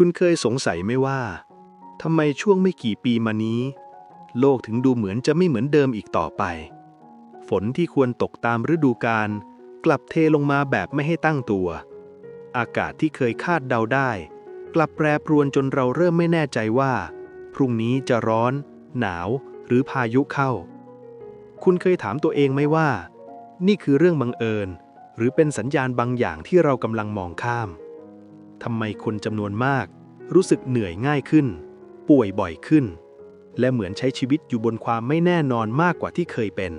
คุณเคยสงสัยไหมว่าทำไมช่วงไม่กี่ปีมานี้ โลกถึงดูเหมือนจะไม่เหมือนเดิมอีกต่อไป ฝนที่ควรตกตามฤดูกาลกลับเทลงมาแบบไม่ให้ตั้งตัว อากาศที่เคยคาดเดาได้ กลับแปรปรวนจนเราเริ่มไม่แน่ใจว่า พรุ่งนี้จะร้อน หนาว หรือพายุเข้า คุณเคยถามตัวเองไหมว่า นี่คือเรื่องบังเอิญ หรือเป็นสัญญาณบางอย่างที่เรากำลังมองข้าม ทำไมคนจำนวนมาก รู้สึกเหนื่อยง่ายขึ้น ป่วยบ่อยขึ้น และเหมือนใช้ชีวิตอยู่บนความไม่แน่นอนมากกว่าที่เคยเป็น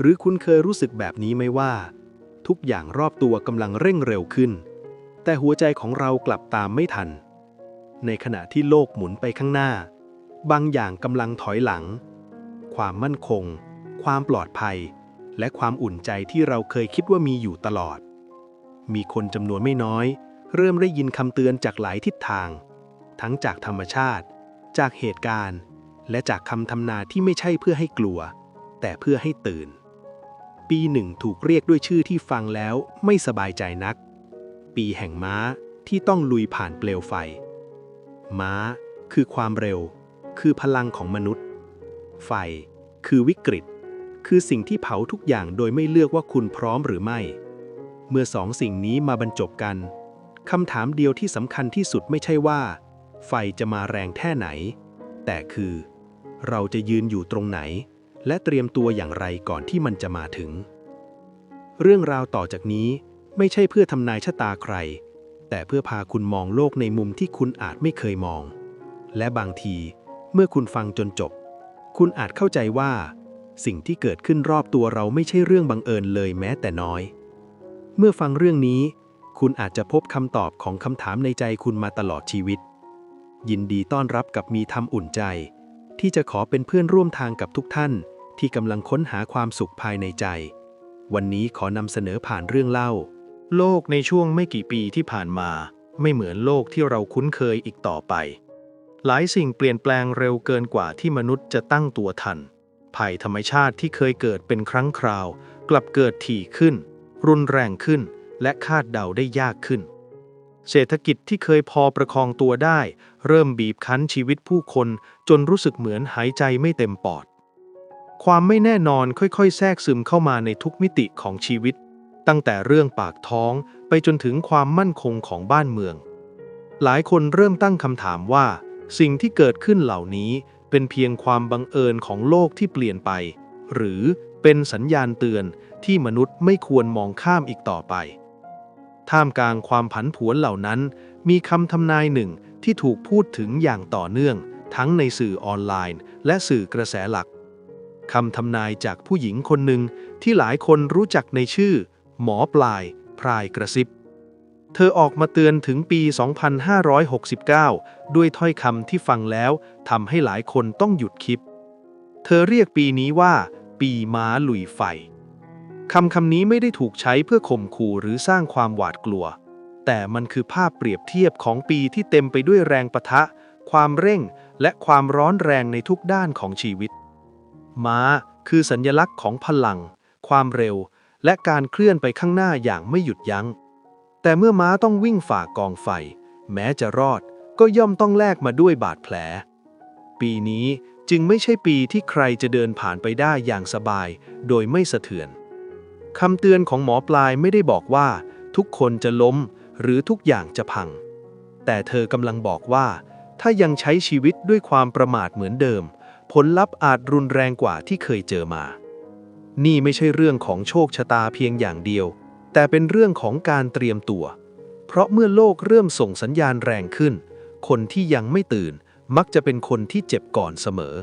หรือคุณเคยรู้สึกแบบนี้ไหมว่า ทุกอย่างรอบตัวกำลังเร่งเร็วขึ้น แต่หัวใจของเรากลับตามไม่ทัน ในขณะที่โลกหมุนไปข้างหน้า บางอย่างกำลังถอยหลัง ความมั่นคง ความปลอดภัย และความอุ่นใจที่เราเคยคิดว่ามีอยู่ตลอด มีคนจำนวนไม่น้อย เริ่มได้ยินคำเตือนจากหลายทิศทาง ทั้งจากธรรมชาติ จากเหตุการณ์ และจากคำทำนาที่ไม่ใช่เพื่อให้กลัว แต่เพื่อให้ตื่น ปีหนึ่งถูกเรียกด้วยชื่อที่ฟังแล้วไม่สบายใจนัก ปีแห่งม้าที่ต้องลุยผ่านเปลวไฟ ม้าคือความเร็ว คือพลังของมนุษย์ ไฟ คือวิกฤต คือสิ่งที่เผาทุกอย่างโดยไม่เลือกว่าคุณพร้อมหรือไม่ เมื่อสองสิ่งนี้มาบรรจบกัน คำถามเดียวที่สำคัญที่สุดไม่ใช่ว่า ไฟจะมาแรงแค่ไหน แต่คือ เราจะยืนอยู่ตรงไหน และเตรียมตัวอย่างไรก่อนที่มันจะมาถึง เรื่องราวต่อจากนี้ไม่ใช่เพื่อทำนายชะตาใคร แต่เพื่อพาคุณมองโลกในมุมที่คุณอาจไม่เคยมอง และบางทีเมื่อคุณฟังจนจบ คุณอาจเข้าใจว่า สิ่งที่เกิดขึ้นรอบตัวเราไม่ใช่เรื่องบังเอิญเลยแม้แต่น้อย เมื่อฟังเรื่องนี้ คุณอาจจะพบคำตอบของคำถามในใจคุณมาตลอดชีวิต ยินดีต้อนรับกับมีธรรมอุ่นใจ ที่จะขอเป็นเพื่อนร่วมทางกับทุกท่าน ที่กำลังค้นหาความสุขภายในใจ วันนี้ขอนำเสนอผ่านเรื่องเล่า โลกในช่วงไม่กี่ปีที่ผ่านมา ไม่เหมือนโลกที่เราคุ้นเคยอีกต่อไป หลายสิ่งเปลี่ยนแปลงเร็วเกินกว่าที่มนุษย์จะตั้งตัวทัน ภัยธรรมชาติที่เคยเกิดเป็นครั้งคราว กลับเกิดถี่ขึ้น รุนแรงขึ้น และคาดเดาได้ยากขึ้น เศรษฐกิจที่เคยพอประคองตัวได้ เริ่มบีบคั้นชีวิตผู้คนจนรู้สึกเหมือนหายใจไม่เต็มปอด ความไม่แน่นอนค่อยๆ แทรกซึมเข้ามาในทุกมิติของชีวิต ตั้งแต่เรื่องปากท้องไปจนถึงความมั่นคงของบ้านเมือง หลายคนเริ่มตั้งคำถามว่า สิ่งที่เกิดขึ้นเหล่านี้เป็นเพียงความบังเอิญของโลกที่เปลี่ยนไป หรือเป็นสัญญาณเตือนที่มนุษย์ไม่ควรมองข้ามอีกต่อไป ท่ามกลางความผันผวนเหล่านั้น มีคำทำนายหนึ่งที่ถูกพูดถึงอย่างต่อเนื่อง ทั้งในสื่อออนไลน์ และสื่อกระแสหลักคำทำนายจากผู้หญิงคนหนึ่งที่หลายคนรู้จักในชื่อ หมอปลาย พรายกระซิบ เธอออกมาเตือนถึงปี 2569 ด้วยถ้อยคำที่ฟังแล้วทำให้หลายคนต้องหยุดคิด เธอเรียกปีนี้ว่า ปีม้าลุยไฟ คำคำนี้ไม่ได้ถูกใช้เพื่อข่มขู่หรือสร้างความหวาดกลัว แต่มันคือภาพเปรียบเทียบของปีที่เต็มไปด้วยแรงปะทะ ความเร่ง และความร้อนแรงในทุกด้านของชีวิต ม้าคือสัญญลักษณ์ของพลัง ความเร็ว และการเคลื่อนไปข้างหน้าอย่างไม่หยุดยัง้ง แต่เมื่อม้าต้องวิ่งฝ่ากองไฟ แม้จะรอด ก็ย่อมต้องแลกมาด้วยบาดแผล ปีนี้จึงไม่ใช่ปีที่ใครจะเดินผ่านไปได้อย่างสบาย โดยไม่สะเทือน คำเตือนของหมอปลายไม่ได้บอกว่า ทุกคนจะล้มหรือทุกอย่างจะพัง แต่เธอกำลังบอกว่า ถ้ายังใช้ชีวิตด้วยความประมาทเหมือนเดิม ผลลัพธ์อาจรุนแรงกว่าที่เคยเจอมา นี่ไม่ใช่เรื่องของโชคชะตาเพียงอย่างเดียว แต่เป็นเรื่องของการเตรียมตัว เพราะเมื่อโลกเริ่มส่งสัญญาณแรงขึ้น คนที่ยังไม่ตื่นมักจะเป็นคนที่เจ็บก่อนเสมอ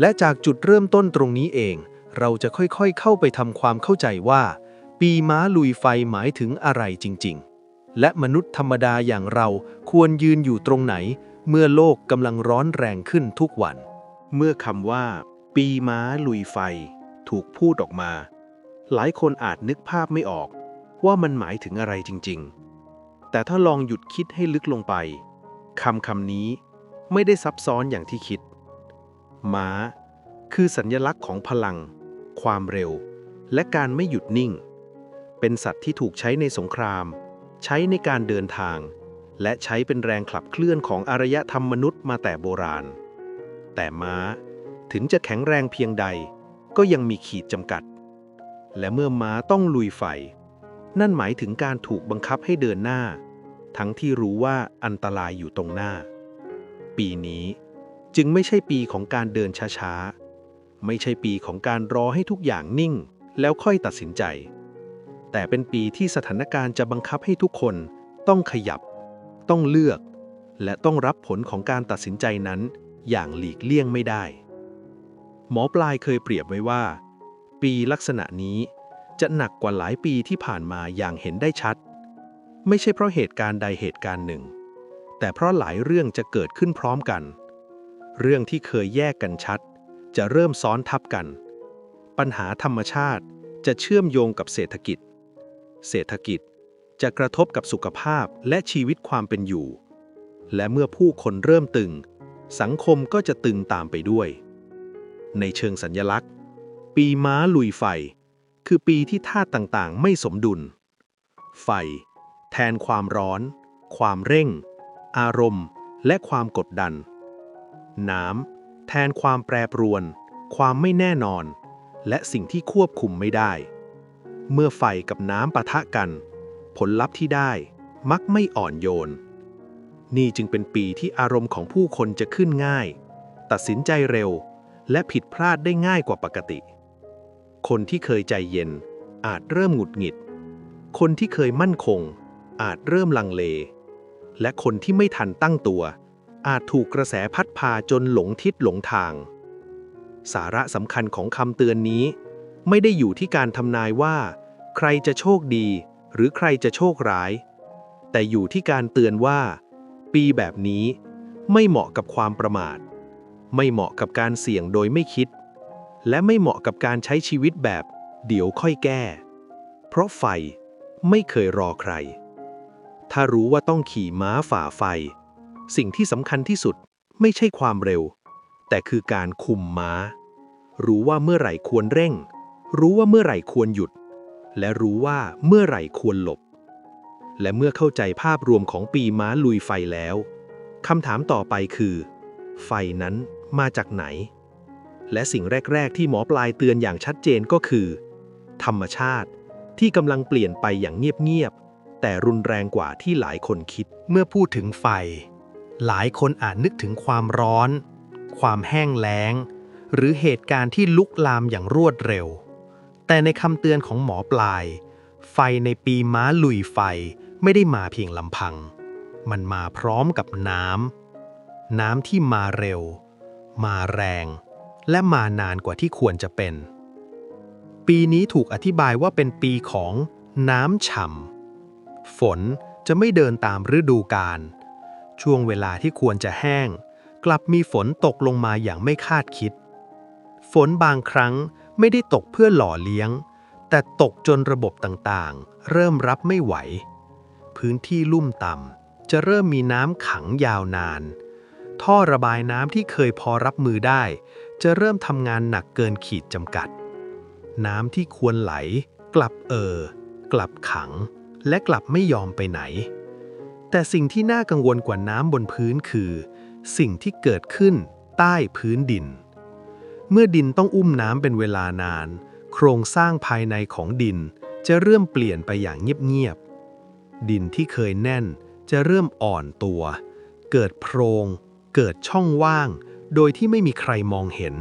และจากจุดเริ่มต้นตรงนี้เอง เราจะค่อยๆเข้าไปทำความเข้าใจว่า ปีม้าลุยไฟหมายถึงอะไรจริงๆ และมนุษย์ธรรมดาอย่างเราควรยืนอยู่ตรงไหน เมื่อโลกกำลังร้อนแรงขึ้นทุกวัน เมื่อคำว่า ปีม้าลุยไฟ ถูกพูดออกมา หลายคนอาจนึกภาพไม่ออก ว่ามันหมายถึงอะไรจริงๆ แต่ถ้าลองหยุดคิดให้ลึกลงไปคำคำนี้ไม่ได้ซับซ้อนอย่างที่คิด ม้า คือสัญญลักษณ์ของพลัง ความเร็ว และการไม่หยุดนิ่ง เป็นสัตว์ที่ถูกใช้ในสงคราม ใช้ในการเดินทาง และใช้เป็นแรงขับเคลื่อนของอารยธรรมมนุษย์มาแต่โบราณ แต่ม้าถึงจะแข็งแรงเพียงใด ก็ยังมีขีดจำกัด และเมื่อม้าต้องลุยไฟ นั่นหมายถึงการถูกบังคับให้เดินหน้า ทั้งที่รู้ว่าอันตรายอยู่ตรงหน้า ปีนี้จึงไม่ใช่ปีของการเดินช้าๆ ไม่ใช่ปีของการรอให้ทุกอย่างนิ่ง แล้วค่อยตัดสินใจ แต่เป็นปีที่สถานการณ์จะบังคับให้ทุกคนต้องขยับ ต้องเลือก และต้องรับผลของการตัดสินใจนั้น อย่างหลีกเลี่ยงไม่ได้ หมอปลายเคยเปรียบไว้ว่า ปีลักษณะนี้จะหนักกว่าหลายปีที่ผ่านมาอย่างเห็นได้ชัด ไม่ใช่เพราะเหตุการณ์ใดเหตุการณ์หนึ่ง แต่เพราะหลายเรื่องจะเกิดขึ้นพร้อมกัน เรื่องที่เคยแยกกันชัด จะเริ่มซ้อนทับกัน ปัญหาธรรมชาติจะเชื่อมโยงกับเศรษฐกิจ เศรษฐกิจจะกระทบกับสุขภาพและชีวิตความเป็นอยู่ และเมื่อผู้คนเริ่มตึง สังคมก็จะตึงตามไปด้วย ในเชิงสัญญลักษณ์ ปีม้าลุยไฟ คือปีที่ธาตุต่างๆ ไม่สมดุล ไฟ แทนความร้อน ความเร่ง อารมณ์ และความกดดัน น้ำ แทนความแปรปรวน ความไม่แน่นอน และสิ่งที่ควบคุมไม่ได้ เมื่อไฟกับน้ำปะทะกัน ผลลัพธ์ที่ได้มักไม่อ่อนโยน นี่จึงเป็นปีที่อารมณ์ของผู้คนจะขึ้นง่าย ตัดสินใจเร็ว และผิดพลาดได้ง่ายกว่าปกติ คนที่เคยใจเย็น อาจเริ่มหงุดหงิด คนที่เคยมั่นคง อาจเริ่มลังเล และคนที่ไม่ทันตั้งตัว อาจถูกกระแสพัดพาจนหลงทิศหลงทาง สาระสำคัญของคำเตือนนี้ ไม่ได้อยู่ที่การทำนายว่า ใครจะโชคดี หรือใครจะโชคร้าย แต่อยู่ที่การเตือนว่า ปีแบบนี้ไม่เหมาะกับความประมาท ไม่เหมาะกับการเสี่ยงโดยไม่คิด และไม่เหมาะกับการใช้ชีวิตแบบ เดี๋ยวค่อยแก้ เพราะไฟไม่เคยรอใคร ถ้ารู้ว่าต้องขี่ม้าฝ่าไฟ สิ่งที่สำคัญที่สุดไม่ใช่ความเร็ว แต่คือการคุมม้า รู้ว่าเมื่อไหร่ควรเร่ง รู้ว่าเมื่อไหร่ควรหยุด และรู้ว่าเมื่อไหร่ควรหลบ และเมื่อเข้าใจภาพรวมของปีม้าลุยไฟแล้วคำถามต่อไปคือ ไฟนั้นมาจากไหน และสิ่งแรก ๆ ที่หมอปลายเตือนอย่างชัดเจนก็คือ ธรรมชาติที่กำลังเปลี่ยนไปอย่างเงียบ ๆ แต่รุนแรงกว่าที่หลายคนคิด เมื่อพูดถึงไฟ หลายคนอาจนึกถึงความร้อน ความแห้งแล้ง หรือเหตุการณ์ที่ลุกลามอย่างรวดเร็ว แต่ในคำเตือนของหมอปลาย ไฟในปีม้าลุยไฟไม่ได้มาเพียงลำพัง มันมาพร้อมกับน้ำ น้ำที่มาเร็ว มาแรง และมานานกว่าที่ควรจะเป็น ปีนี้ถูกอธิบายว่าเป็นปีของน้ำฉ่ำฝนจะไม่เดินตามฤดูกาล ช่วงเวลาที่ควรจะแห้ง กลับมีฝนตกลงมาอย่างไม่คาดคิด ฝนบางครั้งไม่ได้ตกเพื่อหล่อเลี้ยง แต่ตกจนระบบต่างๆ เริ่มรับไม่ไหว พื้นที่ลุ่มต่ำจะเริ่มมีน้ำขังยาวนาน ท่อระบายน้ำที่เคยพอรับมือได้ จะเริ่มทำงานหนักเกินขีดจำกัด น้ำที่ควรไหล กลับเออกลับขัง และกลับไม่ยอมไปไหน แต่สิ่งที่น่ากังวลกว่าน้ำบนพื้นคือ สิ่งที่เกิดขึ้นใต้พื้นดิน เมื่อดินต้องอุ้มน้ำเป็นเวลานาน โครงสร้างภายในของดินจะเริ่มเปลี่ยนไปอย่างเงียบๆ ดินที่เคยแน่นจะเริ่มอ่อนตัว เกิดโพรง เกิดช่องว่าง โดยที่ไม่มีใครมองเห็น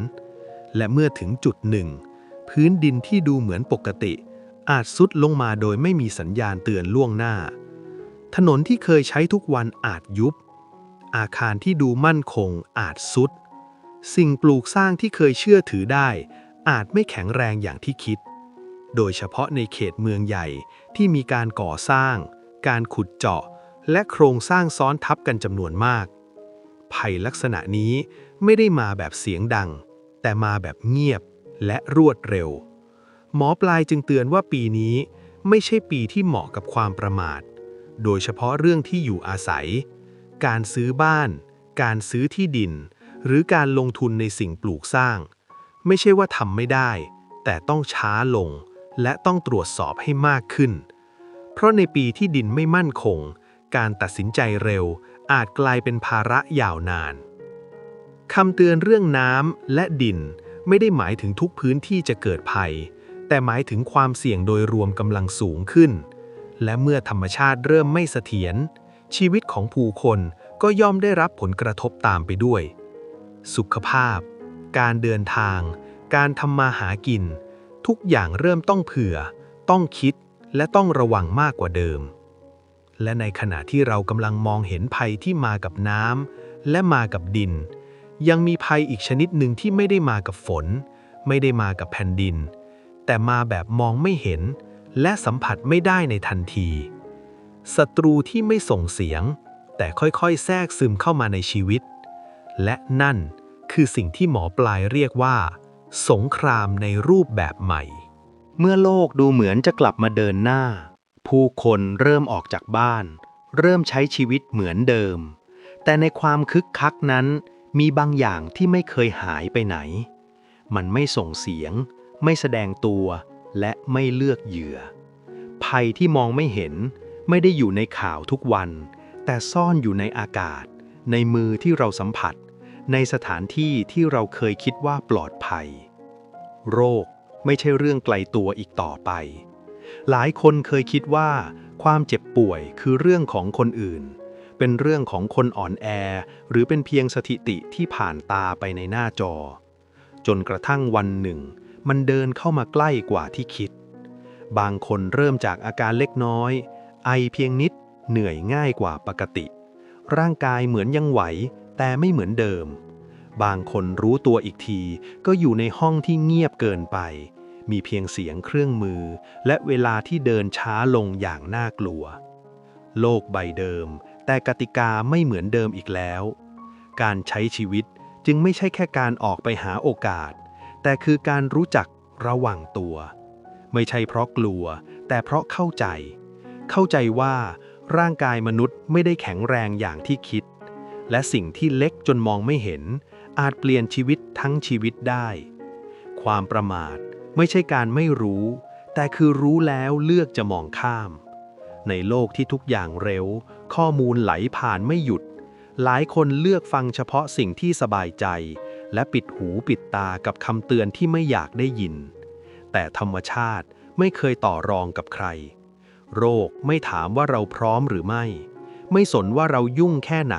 และเมื่อถึงจุดหนึ่ง พื้นดินที่ดูเหมือนปกติ อาจซุดลงมาโดยไม่มีสัญญาณเตือนล่วงหน้า ถนนที่เคยใช้ทุกวันอาจยุบ อาคารที่ดูมั่นคงอาจซุด สิ่งปลูกสร้างที่เคยเชื่อถือได้ อาจไม่แข็งแรงอย่างที่คิด โดยเฉพาะในเขตเมืองใหญ่ที่มีการก่อสร้าง การขุดเจาะ และโครงสร้างซ้อนทับกันจำนวนมาก ภัยลักษณะนี้ไม่ได้มาแบบเสียงดัง แต่มาแบบเงียบและรวดเร็ว หมอปลายจึงเตือนว่าปีนี้ไม่ใช่ปีที่เหมาะกับความประมาท โดยเฉพาะเรื่องที่อยู่อาศัย การซื้อบ้าน การซื้อที่ดิน หรือการลงทุนในสิ่งปลูกสร้าง ไม่ใช่ว่าทำไม่ได้ แต่ต้องช้าลง และต้องตรวจสอบให้มากขึ้น เพราะในปีที่ดินไม่มั่นคง การตัดสินใจเร็ว อาจกลายเป็นภาระยาวนานคำเตือนเรื่องน้ำและดินไม่ได้หมายถึงทุกพื้นที่จะเกิดภัย แต่หมายถึงความเสี่ยงโดยรวมกำลังสูงขึ้น และเมื่อธรรมชาติเริ่มไม่เสถียรชีวิตของผู้คนก็ย่อมได้รับผลกระทบตามไปด้วย สุขภาพ การเดินทาง การทำมาหากิน ทุกอย่างเริ่มต้องเผื่อ ต้องคิดและต้องระวังมากกว่าเดิม และในขณะที่เรากำลังมองเห็นภัยที่มากับน้ำและมากับดิน ยังมีภัยอีกชนิดหนึ่งที่ไม่ได้มากับฝน ไม่ได้มากับแผ่นดิน แต่มาแบบมองไม่เห็น และสัมผัสไม่ได้ในทันทีศัตรูที่ไม่ส่งเสียง แต่ค่อยๆ แทรกซึมเข้ามาในชีวิต และนั่นคือสิ่งที่หมอปลายเรียกว่า สงครามในรูปแบบใหม่ เมื่อโลกดูเหมือนจะกลับมาเดินหน้า ผู้คนเริ่มออกจากบ้าน เริ่มใช้ชีวิตเหมือนเดิม แต่ในความคึกคักนั้น มีบางอย่างที่ไม่เคยหายไปไหน มันไม่ส่งเสียง ไม่แสดงตัว และไม่เลือกเหยื่อ ภัยที่มองไม่เห็นไม่ได้อยู่ในข่าวทุกวัน แต่ซ่อนอยู่ในอากาศ ในมือที่เราสัมผัส ในสถานที่ที่เราเคยคิดว่าปลอดภัย โรคไม่ใช่เรื่องไกลตัวอีกต่อไป หลายคนเคยคิดว่า ความเจ็บป่วยคือเรื่องของคนอื่น เป็นเรื่องของคนอ่อนแอ หรือเป็นเพียงสถิติที่ผ่านตาไปในหน้าจอ จนกระทั่งวันหนึ่ง มันเดินเข้ามาใกล้กว่าที่คิด บางคนเริ่มจากอาการเล็กน้อย ไอเพียงนิด เหนื่อยง่ายกว่าปกติ ร่างกายเหมือนยังไหว แต่ไม่เหมือนเดิม บางคนรู้ตัวอีกที ก็อยู่ในห้องที่เงียบเกินไป มีเพียงเสียงเครื่องมือ และเวลาที่เดินช้าลงอย่างน่ากลัว โลกใบเดิม แต่กติกาไม่เหมือนเดิมอีกแล้ว การใช้ชีวิตจึงไม่ใช่แค่การออกไปหาโอกาส แต่คือการรู้จักระวังตัว ไม่ใช่เพราะกลัว แต่เพราะเข้าใจ เข้าใจว่าร่างกายมนุษย์ไม่ได้แข็งแรงอย่างที่คิด และสิ่งที่เล็กจนมองไม่เห็น อาจเปลี่ยนชีวิตทั้งชีวิตได้ ความประมาทไม่ใช่การไม่รู้ แต่คือรู้แล้วเลือกจะมองข้าม ในโลกที่ทุกอย่างเร็ว ข้อมูลไหลผ่านไม่หยุด หลายคนเลือกฟังเฉพาะสิ่งที่สบายใจ และปิดหูปิดตากับคำเตือนที่ไม่อยากได้ยิน แต่ธรรมชาติไม่เคยต่อรองกับใคร โรคไม่ถามว่าเราพร้อมหรือไม่ ไม่สนว่าเรายุ่งแค่ไหน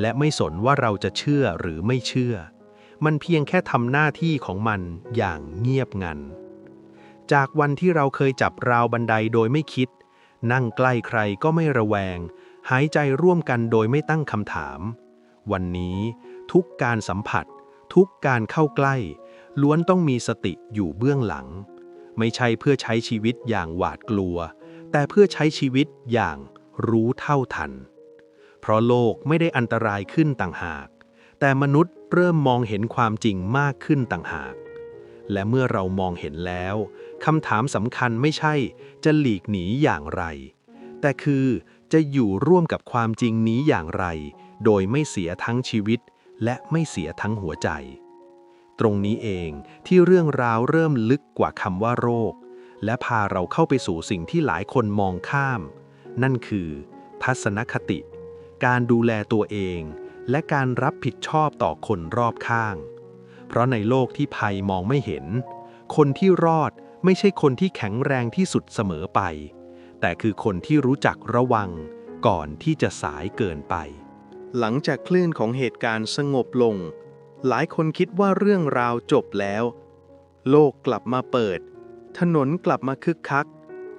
และไม่สนว่าเราจะเชื่อหรือไม่เชื่อ มันเพียงแค่ทำหน้าที่ของมันอย่างเงียบงัน จากวันที่เราเคยจับราวบันไดโดยไม่คิด นั่งใกล้ใครก็ไม่ระแวง หายใจร่วมกันโดยไม่ตั้งคำถาม วันนี้ทุกการสัมผัส ทุกการเข้าใกล้ ล้วนต้องมีสติอยู่เบื้องหลัง ไม่ใช่เพื่อใช้ชีวิตอย่างหวาดกลัว แต่เพื่อใช้ชีวิตอย่างรู้เท่าทัน เพราะโลกไม่ได้อันตรายขึ้นต่างหาก แต่มนุษย์เริ่มมองเห็นความจริงมากขึ้นต่างหาก และเมื่อเรามองเห็นแล้วคำถามสำคัญไม่ใช่ จะหลีกหนีอย่างไร แต่คือจะอยู่ร่วมกับความจริงนี้อย่างไร โดยไม่เสียทั้งชีวิต และไม่เสียทั้งหัวใจ ตรงนี้เองที่เรื่องราวเริ่มลึกกว่าคำว่าโรค และพาเราเข้าไปสู่สิ่งที่หลายคนมองข้าม นั่นคือ ทัศนคติ การดูแลตัวเอง และการรับผิดชอบต่อคนรอบข้าง เพราะในโลกที่ภัยมองไม่เห็น คนที่รอดไม่ใช่คนที่แข็งแรงที่สุดเสมอไป แต่คือคนที่รู้จักระวังก่อนที่จะสายเกินไป หลังจากคลื่นของเหตุการณ์สงบลง หลายคนคิดว่าเรื่องราวจบแล้ว โลกกลับมาเปิด ถนนกลับมาคึกคัก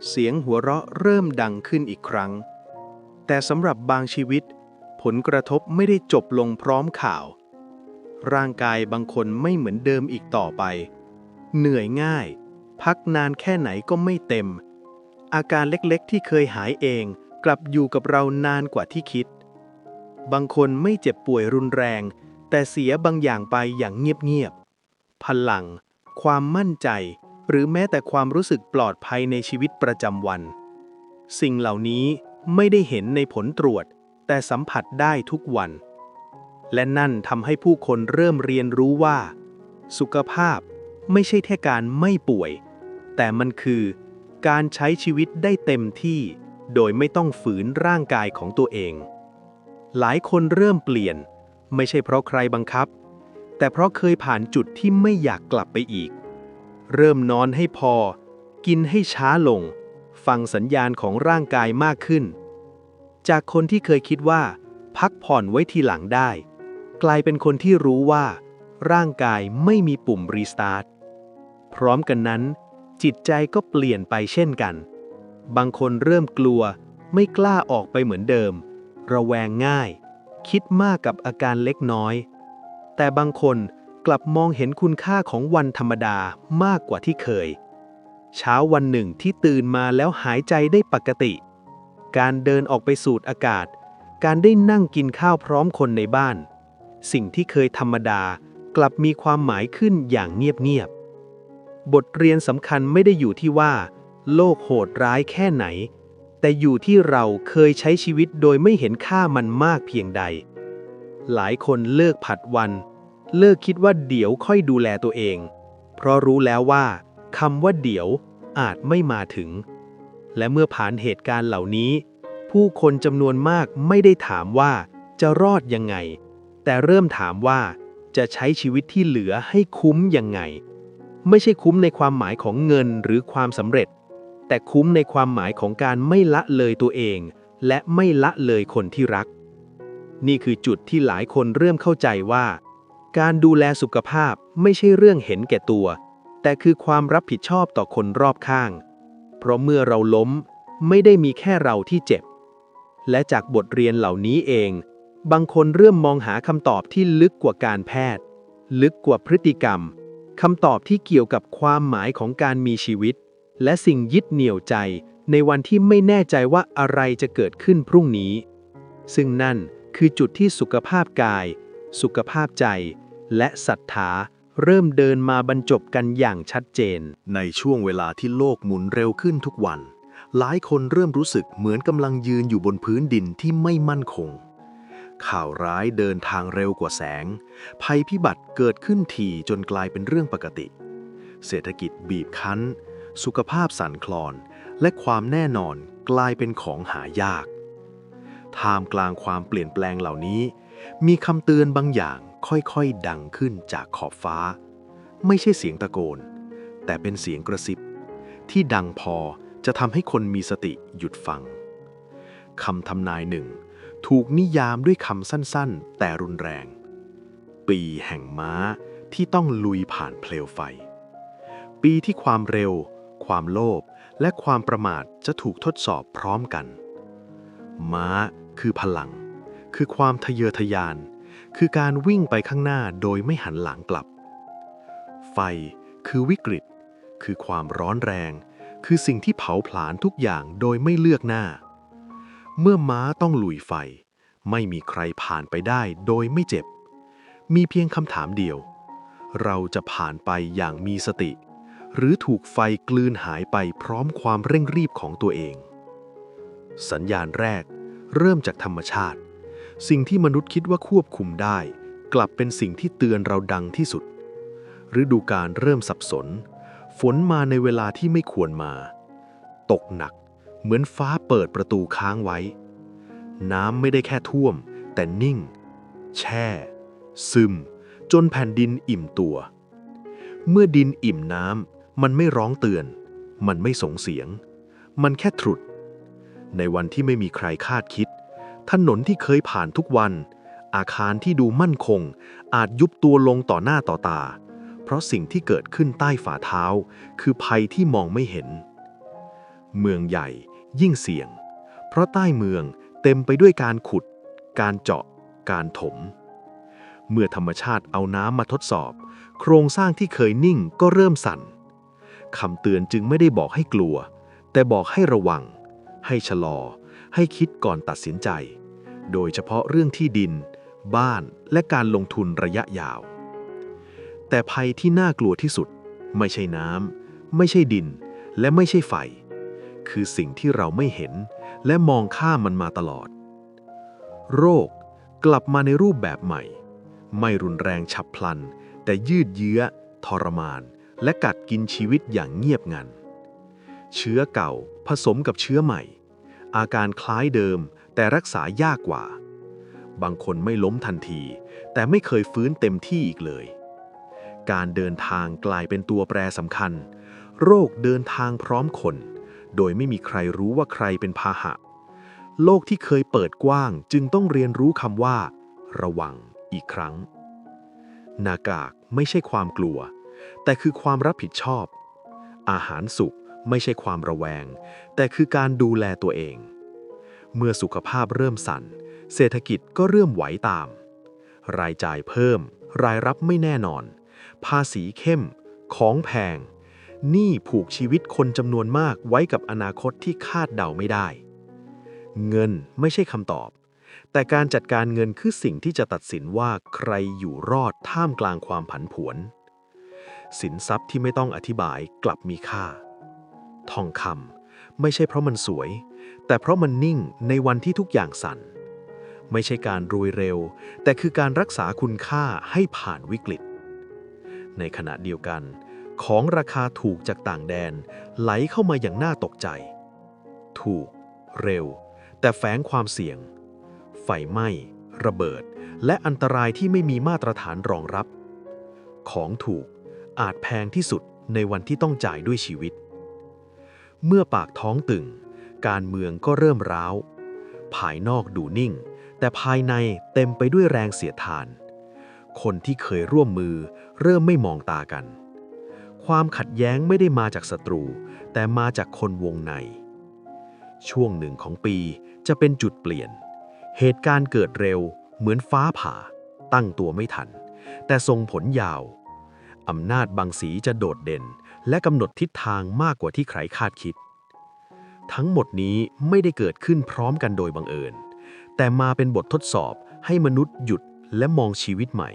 เสียงหัวเราะเริ่มดังขึ้นอีกครั้ง แต่สำหรับบางชีวิต ผลกระทบไม่ได้จบลงพร้อมข่าว ร่างกายบางคนไม่เหมือนเดิมอีกต่อไป เหนื่อยง่าย พักนานแค่ไหนก็ไม่เต็ม อาการเล็กๆที่เคยหายเองกลับอยู่กับเรานานกว่าที่คิด บางคนไม่เจ็บป่วยรุนแรง แต่เสียบางอย่างไปอย่างเงียบๆ พลัง ความมั่นใจ หรือแม้แต่ความรู้สึกปลอดภัยในชีวิตประจำวัน สิ่งเหล่านี้ไม่ได้เห็นในผลตรวจ แต่สัมผัสได้ทุกวัน และนั่นทำให้ผู้คนเริ่มเรียนรู้ว่า สุขภาพไม่ใช่แค่การไม่ป่วย แต่มันคือการใช้ชีวิตได้เต็มที่ โดยไม่ต้องฝืนร่างกายของตัวเอง หลายคนเริ่มเปลี่ยน ไม่ใช่เพราะใครบังคับ แต่เพราะเคยผ่านจุดที่ไม่อยากกลับไปอีก เริ่มนอนให้พอ กินให้ช้าลง ฟังสัญญาณของร่างกายมากขึ้น จากคนที่เคยคิดว่า พักผ่อนไว้ทีหลังได้ กลายเป็นคนที่รู้ว่า ร่างกายไม่มีปุ่มรีสตาร์ทพร้อมกันนั้น จิตใจก็เปลี่ยนไปเช่นกัน บางคนเริ่มกลัวไม่กล้าออกไปเหมือนเดิม ระแวงง่าย คิดมากกับอาการเล็กน้อย แต่บางคนกลับมองเห็นคุณค่าของวันธรรมดามากกว่าที่เคย เช้าวันหนึ่งที่ตื่นมาแล้วหายใจได้ปกติ การเดินออกไปสูดอากาศ การได้นั่งกินข้าวพร้อมคนในบ้าน สิ่งที่เคยธรรมดากลับมีความหมายขึ้นอย่างเงียบๆบทเรียนสำคัญไม่ได้อยู่ที่ว่า โลกโหดร้ายแค่ไหน แต่อยู่ที่เราเคยใช้ชีวิตโดยไม่เห็นค่ามันมากเพียงใด หลายคนเลิกผัดวัน เลิกคิดว่าเดี๋ยวค่อยดูแลตัวเอง เพราะรู้แล้วว่าคำว่าเดี๋ยวอาจไม่มาถึง และเมื่อผ่านเหตุการณ์เหล่านี้ ผู้คนจำนวนมากไม่ได้ถามว่าจะรอดยังไง แต่เริ่มถามว่าจะใช้ชีวิตที่เหลือให้คุ้มยังไง ไม่ใช่คุ้มในความหมายของเงินหรือความสำเร็จ แต่คุ้มในความหมายของการไม่ละเลยตัวเอง และไม่ละเลยคนที่รัก นี่คือจุดที่หลายคนเริ่มเข้าใจว่า การดูแลสุขภาพไม่ใช่เรื่องเห็นแก่ตัว แต่คือความรับผิดชอบต่อคนรอบข้าง เพราะเมื่อเราล้มไม่ได้มีแค่เราที่เจ็บ และจากบทเรียนเหล่านี้เอง บางคนเริ่มมองหาคำตอบที่ลึกกว่าการแพทย์ ลึกกว่าพฤติกรรมคำตอบที่เกี่ยวกับความหมายของการมีชีวิต และสิ่งยึดเหนี่ยวใจในวันที่ไม่แน่ใจว่าอะไรจะเกิดขึ้นพรุ่งนี้ ซึ่งนั่นคือจุดที่สุขภาพกาย สุขภาพใจ และศรัทธาเริ่มเดินมาบรรจบกันอย่างชัดเจน ในช่วงเวลาที่โลกหมุนเร็วขึ้นทุกวัน หลายคนเริ่มรู้สึกเหมือนกำลังยืนอยู่บนพื้นดินที่ไม่มั่นคง ข่าวร้ายเดินทางเร็วกว่าแสง ภัยพิบัติเกิดขึ้นทีจนกลายเป็นเรื่องปกติ เศรษฐกิจบีบคั้น สุขภาพสั่นคลอน และความแน่นอนกลายเป็นของหายาก ท่ามกลางความเปลี่ยนแปลงเหล่านี้ มีคำเตือนบางอย่างค่อยๆ ดังขึ้นจากขอบฟ้า ไม่ใช่เสียงตะโกน แต่เป็นเสียงกระซิบ ที่ดังพอจะทำให้คนมีสติหยุดฟังคำทำนายหนึ่ง ถูกนิยามด้วยคำสั้นๆ แต่รุนแรง ปีแห่งม้าที่ต้องลุยผ่านเปลวไฟ ปีที่ความเร็ว ความโลภและความประมาทจะถูกทดสอบพร้อมกัน ม้าคือพลัง คือความทะเยอทะยาน คือการวิ่งไปข้างหน้าโดยไม่หันหลังกลับ ไฟคือวิกฤต คือความร้อนแรง คือสิ่งที่เผาผลาญทุกอย่างโดยไม่เลือกหน้า เมื่อม้าต้องลุยไฟ ไม่มีใครผ่านไปได้โดยไม่เจ็บ มีเพียงคำถามเดียว เราจะผ่านไปอย่างมีสติ หรือถูกไฟกลืนหายไปพร้อมความเร่งรีบของตัวเอง สัญญาณแรก เริ่มจากธรรมชาติ สิ่งที่มนุษย์คิดว่าควบคุมได้ กลับเป็นสิ่งที่เตือนเราดังที่สุด ฤดูการเริ่มสับสน ฝนมาในเวลาที่ไม่ควรมา ตกหนัก เหมือนฟ้าเปิดประตูค้างไว้ น้ำไม่ได้แค่ท่วม แต่นิ่ง แช่ ซึม จนแผ่นดินอิ่มตัวเมื่อดินอิ่มน้ำ มันไม่ร้องเตือน มันไม่ส่งเสียง มันแค่ตรุด ในวันที่ไม่มีใครคาดคิด ถนนที่เคยผ่านทุกวัน อาคารที่ดูมั่นคง อาจยุบตัวลงต่อหน้าต่อตา เพราะสิ่งที่เกิดขึ้นใต้ฝ่าเท้า คือภัยที่มองไม่เห็น เมืองใหญ่ยิ่งเสี่ยง เพราะใต้เมืองเต็มไปด้วยการขุด การเจาะ การถม เมื่อธรรมชาติเอาน้ำมาทดสอบ โครงสร้างที่เคยนิ่งก็เริ่มสั่น คำเตือนจึงไม่ได้บอกให้กลัว แต่บอกให้ระวัง ให้ชะลอ ให้คิดก่อนตัดสินใจ โดยเฉพาะเรื่องที่ดิน บ้านและการลงทุนระยะยาว แต่ภัยที่น่ากลัวที่สุด ไม่ใช่น้ำไม่ใช่ดิน และไม่ใช่ไฟ คือสิ่งที่เราไม่เห็น และมองข้ามมันมาตลอด โรคกลับมาในรูปแบบใหม่ ไม่รุนแรงฉับพลัน แต่ยืดเยื้อ ทรมาน และกัดกินชีวิตอย่างเงียบงัน เชื้อเก่าผสมกับเชื้อใหม่ อาการคล้ายเดิมแต่รักษายากกว่า บางคนไม่ล้มทันที แต่ไม่เคยฟื้นเต็มที่อีกเลย การเดินทางกลายเป็นตัวแปรสำคัญ โรคเดินทางพร้อมคน โดยไม่มีใครรู้ว่าใครเป็นพาหะ โลกที่เคยเปิดกว้างจึงต้องเรียนรู้คำว่า ระวังอีกครั้งหน้ากากไม่ใช่ความกลัว แต่คือความรับผิดชอบ อาหารสุขไม่ใช่ความระแวง แต่คือการดูแลตัวเอง เมื่อสุขภาพเริ่มสั่น เศรษฐกิจก็เริ่มไหวตาม รายจ่ายเพิ่ม รายรับไม่แน่นอน ภาษีเข้ม ของแพงหนี้ผูกชีวิตคนจำนวนมากไว้กับอนาคตที่คาดเดาไม่ได้ เงินไม่ใช่คำตอบ แต่การจัดการเงินคือสิ่งที่จะตัดสินว่าใครอยู่รอดท่ามกลางความผันผวน สินทรัพย์ที่ไม่ต้องอธิบายกลับมีค่า ทองคำไม่ใช่เพราะมันสวย แต่เพราะมันนิ่งในวันที่ทุกอย่างสั่น ไม่ใช่การรวยเร็ว แต่คือการรักษาคุณค่าให้ผ่านวิกฤต ในขณะเดียวกัน ของราคาถูกจากต่างแดน ไหลเข้ามาอย่างน่าตกใจ ถูก เร็ว แต่แฝงความเสี่ยง ไฟไหม้ ระเบิด และอันตรายที่ไม่มีมาตรฐานรองรับ ของถูก อาจแพงที่สุดในวันที่ต้องจ่ายด้วยชีวิต เมื่อปากท้องตึง การเมืองก็เริ่มร้าว ภายนอกดูนิ่ง แต่ภายในเต็มไปด้วยแรงเสียดทาน คนที่เคยร่วมมือเริ่มไม่มองตากัน ความขัดแย้งไม่ได้มาจากศัตรู แต่มาจากคนวงใน ช่วงหนึ่งของปีจะเป็นจุดเปลี่ยน เหตุการณ์เกิดเร็วเหมือนฟ้าผ่า ตั้งตัวไม่ทัน แต่ส่งผลยาว อำนาจบางสีจะโดดเด่น และกำหนดทิศทางมากกว่าที่ใครคาดคิด ทั้งหมดนี้ไม่ได้เกิดขึ้นพร้อมกันโดยบังเอิญ แต่มาเป็นบททดสอบให้มนุษย์หยุดและมองชีวิตใหม่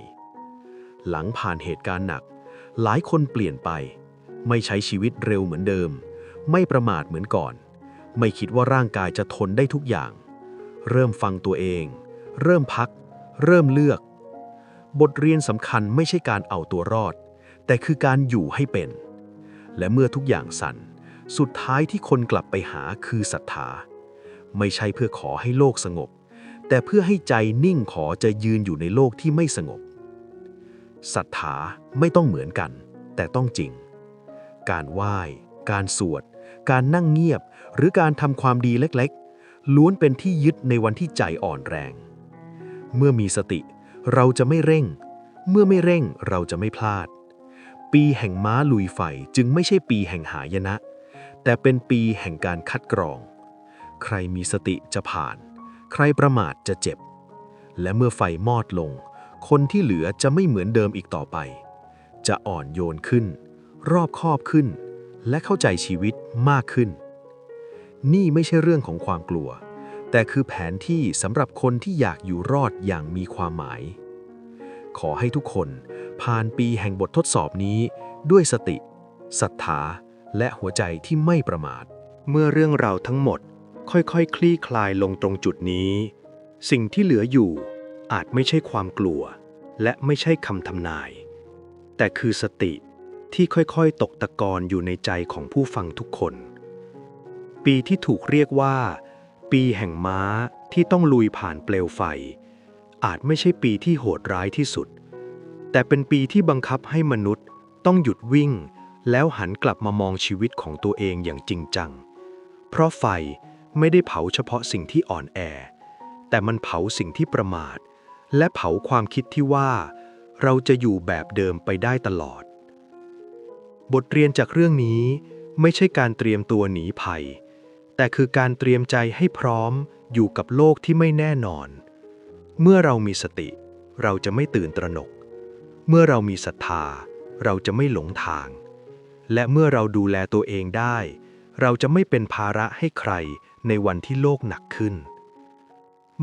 หลังผ่านเหตุการณ์หนัก หลายคนเปลี่ยนไป ไม่ใช้ชีวิตเร็วเหมือนเดิม ไม่ประมาทเหมือนก่อน ไม่คิดว่าร่างกายจะทนได้ทุกอย่าง เริ่มฟังตัวเอง เริ่มพัก เริ่มเลือก บทเรียนสำคัญไม่ใช่การเอาตัวรอด แต่คือการอยู่ให้เป็น และเมื่อทุกอย่างสั่น สุดท้ายที่คนกลับไปหาคือศรัทธา ไม่ใช่เพื่อขอให้โลกสงบ แต่เพื่อให้ใจนิ่งขอจะยืนอยู่ในโลกที่ไม่สงบศรัทธาไม่ต้องเหมือนกัน แต่ต้องจริง การไหว้ การสวด การนั่งเงียบ หรือการทำความดีเล็กๆ ล้วนเป็นที่ยึดในวันที่ใจอ่อนแรง เมื่อมีสติ เราจะไม่เร่ง เมื่อไม่เร่งเราจะไม่พลาด ปีแห่งม้าลุยไฟจึงไม่ใช่ปีแห่งหายนะ แต่เป็นปีแห่งการคัดกรอง ใครมีสติจะผ่าน ใครประมาทจะเจ็บ และเมื่อไฟมอดลง คนที่เหลือจะไม่เหมือนเดิมอีกต่อไป จะอ่อนโยนขึ้น รอบคอบขึ้น และเข้าใจชีวิตมากขึ้น นี่ไม่ใช่เรื่องของความกลัว แต่คือแผนที่สำหรับคนที่อยากอยู่รอดอย่างมีความหมาย ขอให้ทุกคนผ่านปีแห่งบททดสอบนี้ด้วยสติศรัทธาและหัวใจที่ไม่ประมาท เมื่อเรื่องราวทั้งหมดค่อยๆคคลี่คลายลงตรงจุดนี้ สิ่งที่เหลืออยู่อาจไม่ใช่ความกลัว และไม่ใช่คำทำนาย แต่คือสติที่ค่อยๆ ตกตะกอนอยู่ในใจของผู้ฟังทุกคน ปีที่ถูกเรียกว่า ปีแห่งม้าที่ต้องลุยผ่านเปลวไฟ อาจไม่ใช่ปีที่โหดร้ายที่สุด แต่เป็นปีที่บังคับให้มนุษย์ต้องหยุดวิ่ง แล้วหันกลับมามองชีวิตของตัวเองอย่างจริงจัง เพราะไฟไม่ได้เผาเฉพาะสิ่งที่อ่อนแอ แต่มันเผาสิ่งที่ประมาท และเผาความคิดที่ว่า เราจะอยู่แบบเดิมไปได้ตลอด บทเรียนจากเรื่องนี้ไม่ใช่การเตรียมตัวหนีภัย แต่คือการเตรียมใจให้พร้อมอยู่กับโลกที่ไม่แน่นอน เมื่อเรามีสติ เราจะไม่ตื่นตระหนก เมื่อเรามีศรัทธา เราจะไม่หลงทาง และเมื่อเราดูแลตัวเองได้ เราจะไม่เป็นภาระให้ใครในวันที่โลกหนักขึ้น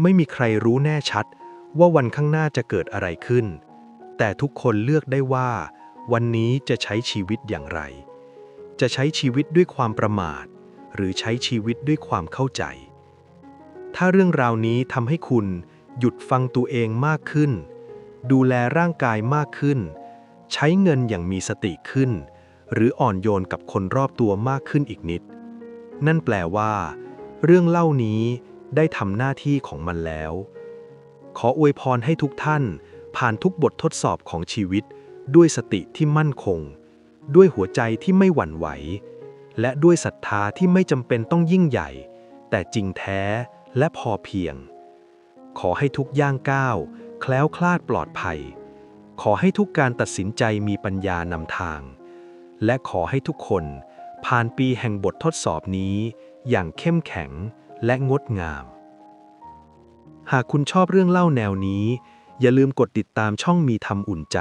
ไม่มีใครรู้แน่ชัดว่าวันข้างหน้าจะเกิดอะไรขึ้น แต่ทุกคนเลือกได้ว่า วันนี้จะใช้ชีวิตอย่างไร จะใช้ชีวิตด้วยความประมาท หรือใช้ชีวิตด้วยความเข้าใจ ถ้าเรื่องราวนี้ทำให้คุณ หยุดฟังตัวเองมากขึ้น ดูแลร่างกายมากขึ้น ใช้เงินอย่างมีสติขึ้น หรืออ่อนโยนกับคนรอบตัวมากขึ้นอีกนิด นั่นแปลว่า เรื่องเล่านี้ได้ทำหน้าที่ของมันแล้ว ขออวยพรให้ทุกท่าน ผ่านทุกบททดสอบของชีวิต ด้วยสติที่มั่นคง ด้วยหัวใจที่ไม่หวั่นไหว และด้วยศรัทธาที่ไม่จำเป็นต้องยิ่งใหญ่ แต่จริงแท้และพอเพียง ขอให้ทุกย่างก้าว แคล้วคลาดปลอดภัย ขอให้ทุกการตัดสินใจมีปัญญานำทาง และขอให้ทุกคนผ่านปีแห่งบททดสอบนี้อย่างเข้มแข็งและงดงาม หากคุณชอบเรื่องเล่าแนวนี้ อย่าลืมกดติดตามช่องมีธรรมอุ่นใจ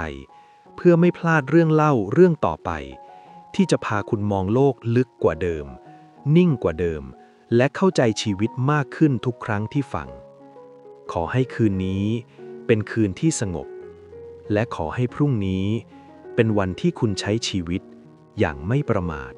เพื่อไม่พลาดเรื่องเล่าเรื่องต่อไป ที่จะพาคุณมองโลกลึกกว่าเดิม นิ่งกว่าเดิม และเข้าใจชีวิตมากขึ้นทุกครั้งที่ฟัง ขอให้คืนนี้เป็นคืนที่สงบ และขอให้พรุ่งนี้เป็นวันที่คุณใช้ชีวิตอย่างไม่ประมาท